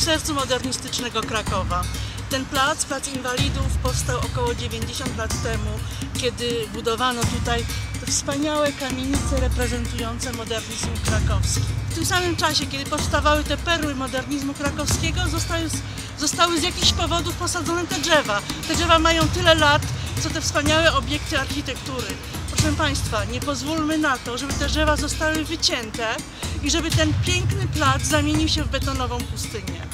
sercu modernistycznego Krakowa. Ten plac, Plac Inwalidów, powstał około 90 lat temu, kiedy budowano tutaj wspaniałe kamienice reprezentujące modernizm krakowski. W tym samym czasie, kiedy powstawały te perły modernizmu krakowskiego, zostały, zostały z jakichś powodów posadzone te drzewa. Te drzewa mają tyle lat, co te wspaniałe obiekty architektury. Proszę Państwa, nie pozwólmy na to, żeby te drzewa zostały wycięte i żeby ten piękny plac zamienił się w betonową pustynię.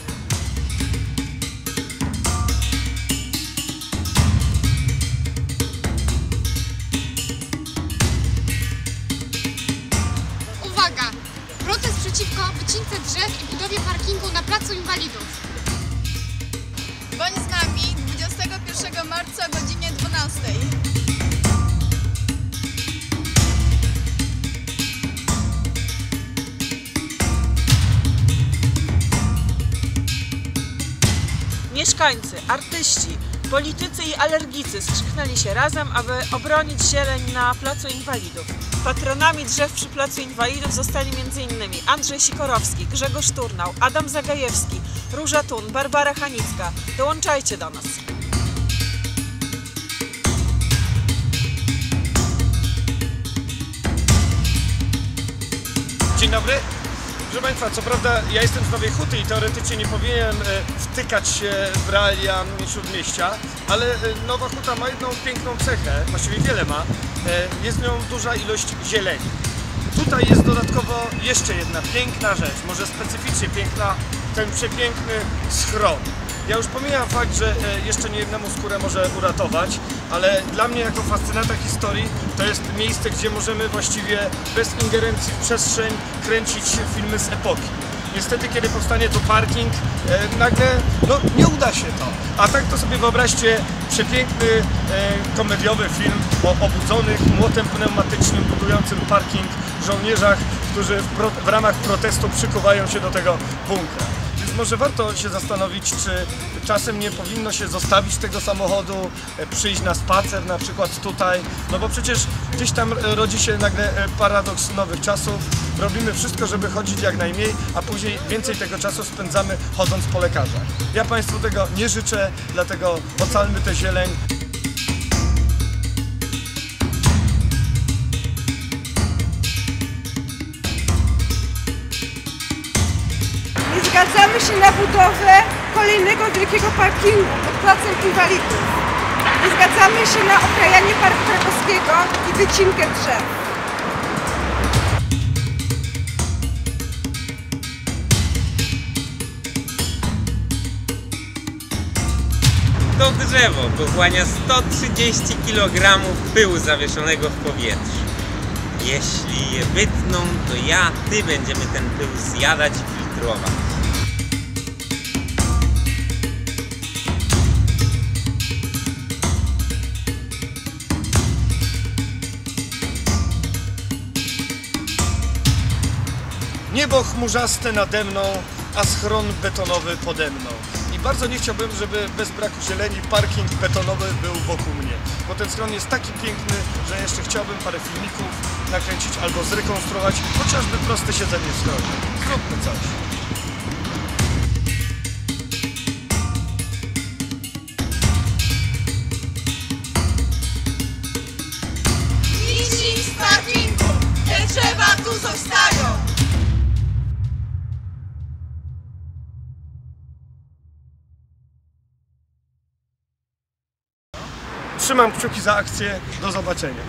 Przeciwko wycince drzew i budowie parkingu na Placu Inwalidów. Bądź z nami 21 marca o godzinie 12. Mieszkańcy, artyści, politycy i alergicy skrzyknęli się razem, aby obronić zieleń na Placu Inwalidów. Patronami drzew przy Placu Inwalidów zostali m.in. Andrzej Sikorowski, Grzegorz Turnał, Adam Zagajewski, Róża Tun, Barbara Hanicka. Dołączajcie do nas. Dzień dobry. Proszę Państwa, co prawda ja jestem z Nowej Huty i teoretycznie nie powinienem e, wtykać się w realia Śródmieścia, ale e, Nowa Huta ma jedną piękną cechę, właściwie wiele ma, e, jest nią duża ilość zieleni. Tutaj jest dodatkowo jeszcze jedna piękna rzecz, może specyficznie piękna, ten przepiękny schron. Ja już pomijam fakt, że e, jeszcze nie jednemu skórę może uratować, ale dla mnie jako fascynata historii to jest miejsce, gdzie możemy właściwie bez ingerencji w przestrzeń kręcić filmy z epoki. Niestety, kiedy powstanie tu parking, e, nagle no, nie uda się to. A tak to sobie wyobraźcie przepiękny e, komediowy film o obudzonych młotem pneumatycznym budującym parking żołnierzach, którzy w, w ramach protestu przykuwają się do tego bunkra. Może warto się zastanowić, czy czasem nie powinno się zostawić tego samochodu, e, przyjść na spacer na przykład tutaj, no bo przecież gdzieś tam e, rodzi się nagle e, paradoks nowych czasów. Robimy wszystko, żeby chodzić jak najmniej, a później więcej tego czasu spędzamy chodząc po lekarzach. Ja Państwu tego nie życzę, dlatego ocalmy tę zieleń. Zgadzamy się na budowę kolejnego wielkiego parkingu pod placem inwalidów. Nie zgadzamy się na okrajanie Parku Krakowskiego i wycinkę drzew. To drzewo pochłania 130 kg pyłu zawieszonego w powietrzu. Jeśli je wytną, to ja, ty będziemy ten pył zjadać i filtrować. Niebo chmurzaste nade mną, a schron betonowy pode mną. I bardzo nie chciałbym, żeby bez braku zieleni parking betonowy był wokół mnie. Bo ten schron jest taki piękny, że jeszcze chciałbym parę filmików nakręcić albo zrekonstruować chociażby proste siedzenie w schronie. Zróbmy coś. Tu zostają! Trzymam kciuki za akcję. Do zobaczenia.